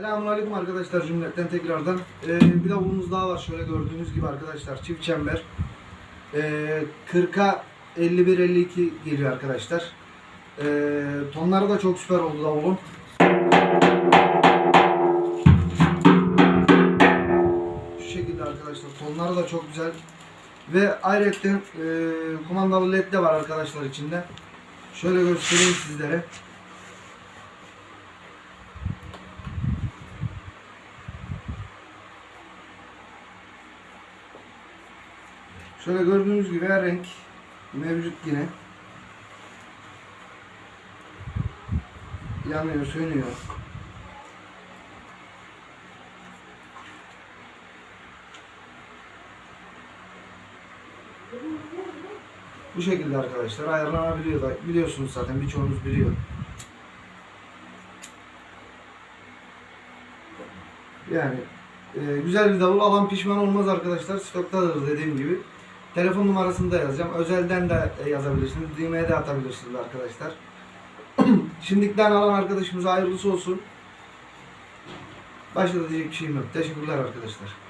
Selamünaleyküm arkadaşlar cümletten tekrardan. Ee, bir davulumuz daha var şöyle gördüğünüz gibi arkadaşlar çift çember. Ee, 40'a 51-52 geliyor arkadaşlar. Ee, tonları da çok süper oldu davulun. Şu şekilde arkadaşlar tonları da çok güzel. Ve ayrıca e, kumandalı led de var arkadaşlar içinde. Şöyle göstereyim sizlere. Şöyle gördüğünüz gibi her renk mevcut yine. Yanıyor, sönüyor. Bu şekilde arkadaşlar ayarlanabiliyor da biliyorsunuz zaten birçoğunuz biliyor. Yani e, güzel bir davul alan pişman olmaz arkadaşlar. Stoktadır dediğim gibi. Telefon numarasını da yazacağım. Özelden de yazabilirsiniz. DM'ye de atabilirsiniz arkadaşlar. Şimdikten alan arkadaşımıza hayırlısı olsun. Başka da diyecek bir şeyim yok. Teşekkürler arkadaşlar.